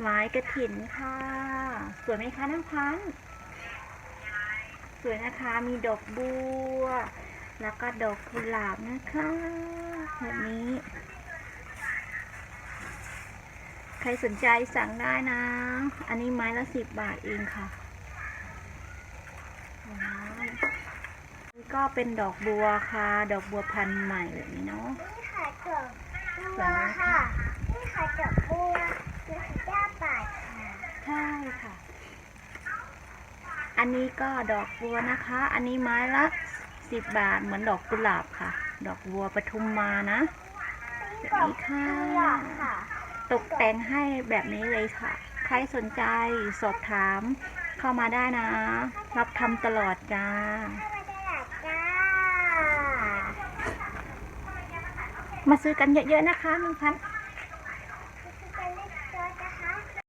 ไม้กระถินค่ะ สวยไหมคะน้ำพันสวยนะคะมีดอกบัว แล้วก็ดอกกุหลาบนะคะแบบนี้ ใครสนใจสั่งได้นะ อันนี้ไม้ละสิบบาทเองค่ะนี่ก็เป็นดอกบัวค่ะ ดอกบัวพันธุ์ใหม่แบบนี้เนาะนี่ค่ะดอกบัวค่ะนี่ค่ะดอกบัวนี่ค่ะเจ้าป่าค่ะ ใช่ ค่ะ อันนี้ก็ดอกบัวนะคะ อันนี้ไม้ละสิบบาทเหมือนดอกกุหลาบค่ะ ดอกบัวปทุมมานะนี่ดอกบัวค่ะ ตกแต่งให้แบบนี้เลยค่ะ ใครสนใจสอบถามเข้ามาได้นะ รับทำตลอดจ้าเข้ามาตลาดจ้ามาซื้อกันเยอะๆนะคะน้องพันธุ์